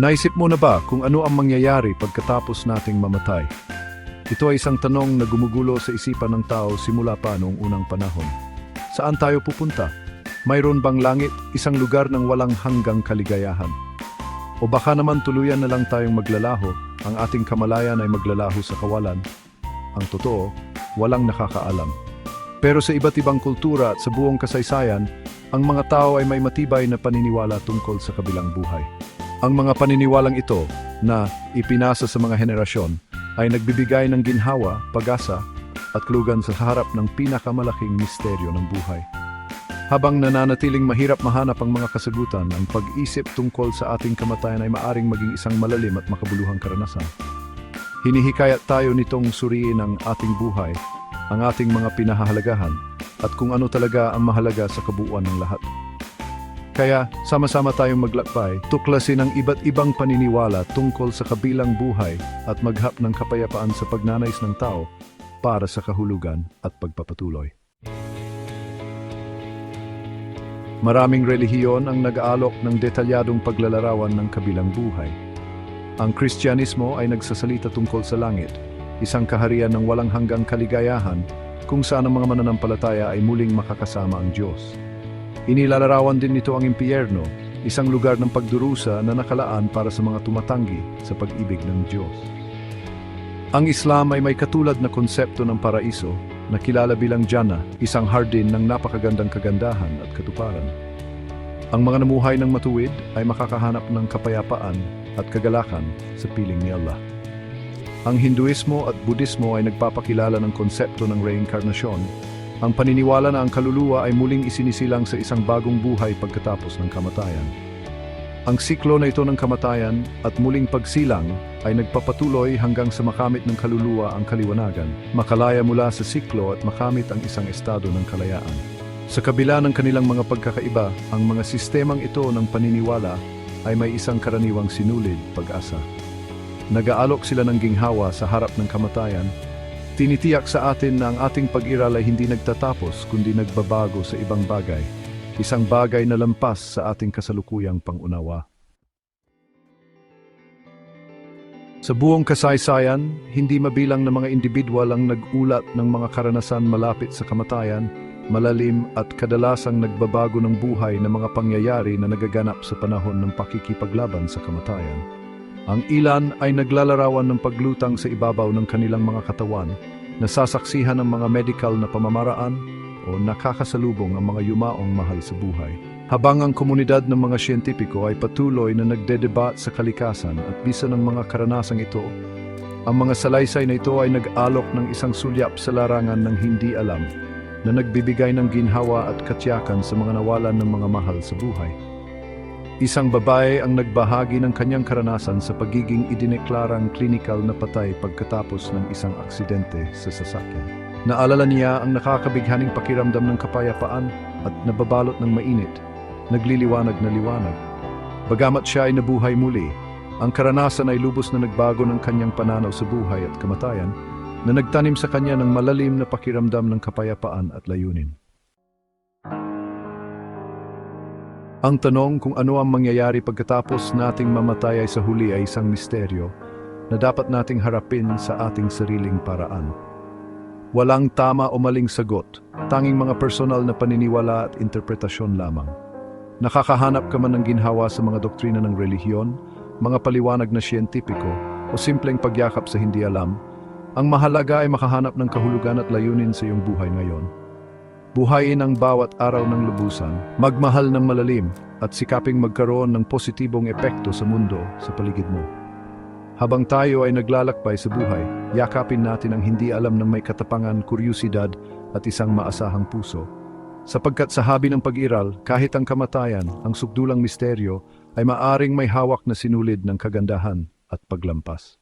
Naisip mo na ba kung ano ang mangyayari pagkatapos nating mamatay? Ito ay isang tanong na gumugulo sa isipan ng tao simula pa noong unang panahon. Saan tayo pupunta? Mayroon bang langit, isang lugar ng walang hanggang kaligayahan? O baka naman tuluyan na lang tayong maglalaho, ang ating kamalayan ay maglalaho sa kawalan? Ang totoo, walang nakakaalam. Pero sa iba't ibang kultura at sa buong kasaysayan, ang mga tao ay may matibay na paniniwala tungkol sa kabilang buhay. Ang mga paniniwalang ito, na ipinasa sa mga henerasyon, ay nagbibigay ng ginhawa, pag-asa, at klugan sa harap ng pinakamalaking misteryo ng buhay. Habang nananatiling mahirap mahanap ang mga kasagutan, ang pag-isip tungkol sa ating kamatayan ay maaring maging isang malalim at makabuluhang karanasan. Hinihikayat tayo nitong suriin ang ating buhay, ang ating mga pinahahalagahan, at kung ano talaga ang mahalaga sa kabuuan ng lahat. Kaya, sama-sama tayong maglakbay, tuklasin ang iba't ibang paniniwala tungkol sa kabilang buhay at maghap ng kapayapaan sa pagnanais ng tao para sa kahulugan at pagpapatuloy. Maraming relihiyon ang nag-aalok ng detalyadong paglalarawan ng kabilang buhay. Ang Kristyanismo ay nagsasalita tungkol sa langit, isang kaharian ng walang hanggang kaligayahan kung saan ang mga mananampalataya ay muling makakasama ang Diyos. Inilalarawan din nito ang impyerno, isang lugar ng pagdurusa na nakalaan para sa mga tumatanggi sa pag-ibig ng Diyos. Ang Islam ay may katulad na konsepto ng paraiso na kilala bilang Jannah, isang hardin ng napakagandang kagandahan at katuparan. Ang mga namuhay ng matuwid ay makakahanap ng kapayapaan at kagalakan sa piling ni Allah. Ang Hinduismo at Budismo ay nagpapakilala ng konsepto ng reinkarnasyon, ang paniniwala na ang kaluluwa ay muling isinisilang sa isang bagong buhay pagkatapos ng kamatayan. Ang siklo na ito ng kamatayan at muling pagsilang ay nagpapatuloy hanggang sa makamit ng kaluluwa ang kaliwanagan, makalaya mula sa siklo at makamit ang isang estado ng kalayaan. Sa kabila ng kanilang mga pagkakaiba, ang mga sistemang ito ng paniniwala ay may isang karaniwang sinulid, pag-asa. Nag-aalok sila ng ginhawa sa harap ng kamatayan, tinitiyak sa atin na ang ating pag-iral ay hindi nagtatapos kundi nagbabago sa ibang bagay, isang bagay na lampas sa ating kasalukuyang pangunawa. Sa buong kasaysayan, hindi mabilang na mga individual ang nag-ulat ng mga karanasan malapit sa kamatayan, malalim at kadalasang nagbabago ng buhay na mga pangyayari na nagaganap sa panahon ng pakikipaglaban sa kamatayan. Ang ilan ay naglalarawan ng paglutang sa ibabaw ng kanilang mga katawan, nasasaksihan ng mga medical na pamamaraan o nakakasalubong ang mga yumaong mahal sa buhay. Habang ang komunidad ng mga siyentipiko ay patuloy na nagdedebat sa kalikasan at bisa ng mga karanasang ito, ang mga salaysay na ito ay nag-alok ng isang sulyap sa larangan ng hindi alam na nagbibigay ng ginhawa at katyakan sa mga nawalan ng mga mahal sa buhay. Isang babae ang nagbahagi ng kanyang karanasan sa pagiging idineklarang klinikal na patay pagkatapos ng isang aksidente sa sasakyan. Naalala niya ang nakakabighaning pakiramdam ng kapayapaan at nababalot ng mainit, nagliliwanag na liwanag. Bagamat siya ay nabuhay muli, ang karanasan ay lubos na nagbago ng kanyang pananaw sa buhay at kamatayan na nagtanim sa kanya ng malalim na pakiramdam ng kapayapaan at layunin. Ang tanong kung ano ang mangyayari pagkatapos nating mamatay ay sa huli ay isang misteryo na dapat nating harapin sa ating sariling paraan. Walang tama o maling sagot, tanging mga personal na paniniwala at interpretasyon lamang. Nakakahanap ka man ng ginhawa sa mga doktrina ng relihiyon, mga paliwanag na siyentipiko, o simpleng pagyakap sa hindi alam, ang mahalaga ay makahanap ng kahulugan at layunin sa iyong buhay ngayon. Buhayin ang bawat araw ng lubusan, magmahal ng malalim, at sikaping magkaroon ng positibong epekto sa mundo sa paligid mo. Habang tayo ay naglalakbay sa buhay, yakapin natin ang hindi alam ng may katapangan, kuryusidad at isang maasahang puso. Sapagkat sa habi ng pag-iral, kahit ang kamatayan, ang sukdulang misteryo, ay maaring may hawak na sinulid ng kagandahan at paglampas.